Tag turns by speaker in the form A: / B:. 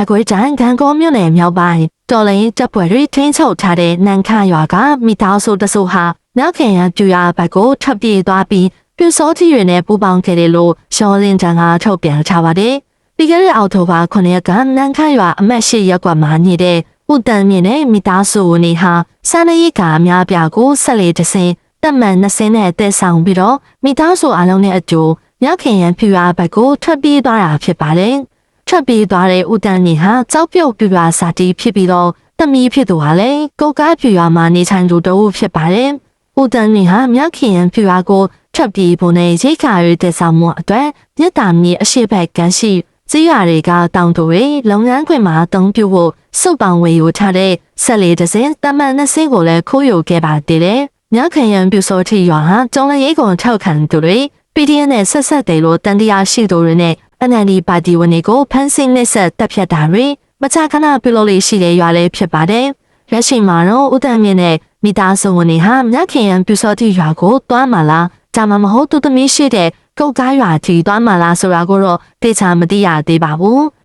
A: မကွေးတိုင်းကံကောမြို့နယ်မြောက်ပိုင်းတော်လိုင်းတပ်ဖွဲ့တွေထင်းချုပ်ထားတဲ့နန်ခရွာကမိသားစုတစုဟာမြောက်ခင်ရန်ပြူရဘက်ကိုထပ်ပြေးသွားပြီးပြူစောကြီးတွေနဲ့ပူပေါင်းခဲ့တယ်လို့ရှောလင်းတန်ကထုတ်ပြန်ထားပါတယ်။ဒီကနေ့အောက်တိုဘာ9ရက်ကနန်ခရွာအမတ်ရှိရက်ကွက်မှာနေတဲ့ဦးတန်မြင့်နဲ့မိသားစုဝင်တွေဟာစန္ဒရိကအများပြားကိုဆက်လက်တဆင်တက်မှန်20နဲ့တက်ဆောင်ပြီးတော့မိသားစုအလုံးနဲ့အကျိုးမြောက်ခင်ရန်ပြူရဘက်ကိုထပ်ပြေးသွားတာဖြစ်ပါတယ်။ ထွက်ပြေးသွားတဲ့ဦးတန်းကြီးဟာကြောက်ပြုတ်ပြူရွာစာတီဖြစ်ပြီးတော့တမီးဖြစ်သူဟာလည်းကိုကားပြူရွာမှာနေထိုင်သူတဦးဖြစ်ပါတယ်။ဦးတန်းကြီးဟာမြောက်ခင်ရန်ပြူရွာကိုထွက်ပြေးဖို့နဲ့ရိတ်ခါရတဲ့ဆောင်မှုအတွက်မြစ်တာမြေအရှိဘက်ကန်းရှိစီးရွာတွေကတောင်တူတွေလုပ်ငန်းခွင်မှာအသုံးပြုဖို့စုပ်ပောင်ဝေယူထားတဲ့ဆက်လေတစ်စင်းတမန်နှစ်စင်းကိုလည်းခိုးယူခဲ့ပါသေးတယ်။မြောက်ခင်ရန်ပြူစောထီရွာဟာကျောင်းလေးကိုထောက်ခံသူတွေ PDN နဲ့ဆက်ဆက်တယ်လို့တန်တရားရှိသူတွေနဲ့ NLD ပါတီဝင်တွေကိုဖမ်းဆီးနှိပ်စက်တပ်ဖြတ်တာတွေမကြာခဏပြုလုပ်လေးရှိတဲ့ရွာလေးဖြစ်ပါတယ်။လက်ရှိမှာတော့ဦးတန်းမြင့်နဲ့မိသားစုဝင်တွေဟာမြခင်ရန်ပြူစောတိရွာကိုတွားမှလားဒါမှမဟုတ်သူသမီးရှိတဲ့ကုတ်ကားရွာတီတွားမှလားဆိုတာကိုတော့သိချာမသိရသေးပါဘူး။